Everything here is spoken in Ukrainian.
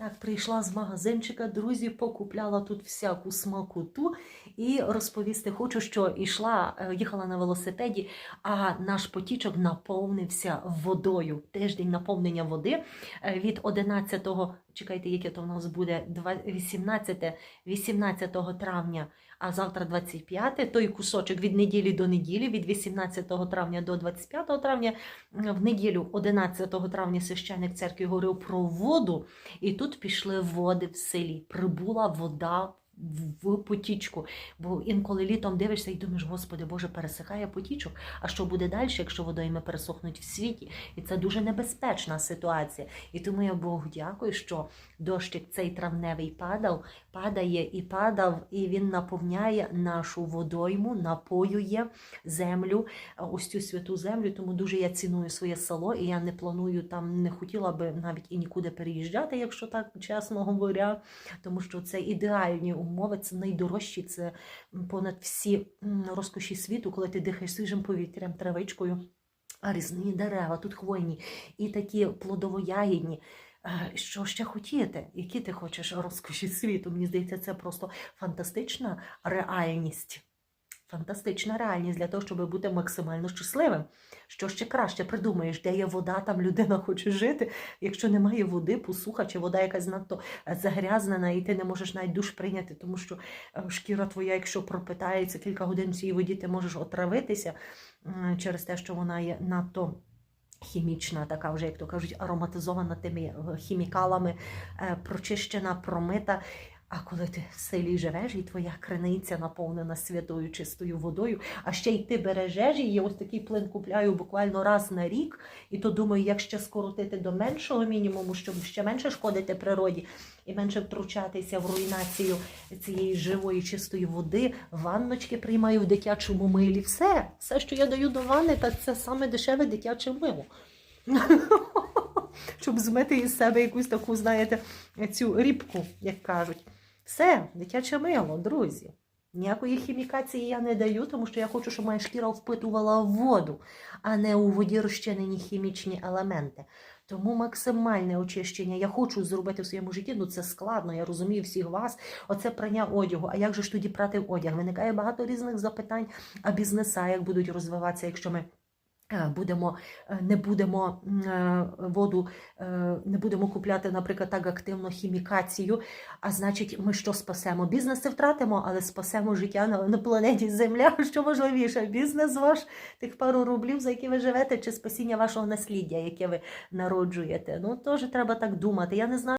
Так, прийшла з магазинчика, друзі, покупляла тут всяку смакоту і розповісти хочу, що йшла, е, їхала на велосипеді, а наш потічок наповнився водою. Тиждень наповнення води е, від 11-го, чекайте, яке то в нас буде, два- 18, 18 травня, а завтра 25, той кусочок від неділі до неділі, від 18 травня до 25 травня, в неділю 11 травня священник церкви говорив про воду, і тут пішли води в селі. Прибула вода в потічку. Бо інколи літом дивишся і думаєш, Господи Боже, пересихає потічок. А що буде далі, якщо водойми пересохнуть в світі? І це дуже небезпечна ситуація. І тому я Богу дякую, що дощик цей травневий падав, падає і падав, і він наповняє нашу водойму, напоює землю, ось цю святу землю. Тому дуже я ціную своє село, і я не планую там, не хотіла би навіть і нікуди переїжджати, якщо так чесно говоря, тому що це ідеальні умови, це найдорожчі, це понад всі розкоші світу, коли ти дихаєш свіжим повітрям, травичкою. Різні дерева, тут хвойні і такі плодово-ягідні. Е, Що ще хотіти? Які ти хочеш розкоші світу? Мені здається, це просто фантастична реальність. Фантастична реальність для того, щоб бути максимально щасливим. Що ще краще придумаєш, де є вода, там людина хоче жити. Якщо немає води, посуха, чи вода якась надто е, загрязнена, і ти не можеш навіть душ прийняти, тому що е, шкіра твоя, якщо пропитається кілька годин в цій воді, ти можеш отравитися через те, що вона є надто. Хімічна, така вже, як то кажуть, ароматизована тими е, хімікалами, прочищена, промита. А коли ти в селі живеш, і твоя криниця наповнена святою чистою водою, а ще й ти бережеш її, ось такий плин купляю буквально раз на рік, і то думаю, як ще скоротити до меншого мінімуму, щоб ще менше шкодити природі і менше втручатися в руйнацію цієї живої чистої води, ванночки приймаю в дитячому милі. Все, все, що я даю до ванни, так це саме дешеве дитяче мило. Щоб змити із себе якусь таку, знаєте, цю рібку, як кажуть. Все, дитяче мило, друзі. Ніякої хімікації я не даю, тому що я хочу, щоб моя шкіра впитувала воду, а не у воді розчинені хімічні елементи. Тому максимальне очищення я хочу зробити в своєму житті. Ну це складно, я розумію всіх вас. Оце прання одягу. А як же ж тоді прати одяг? Виникає багато різних запитань, а бізнеса як будуть розвиватися, якщо ми. Е, Будемо, е, не будемо е, воду, не будемо купляти, наприклад, так активно хімікацію. А значить, ми що спасемо? Бізнеси втратимо, але спасемо життя на, на планеті Земля. Що важливіше, бізнес ваш, тих пару рублів, за які ви живете, чи спасіння вашого насліддя, яке ви народжуєте. Ну теж треба так думати. Я не знаю.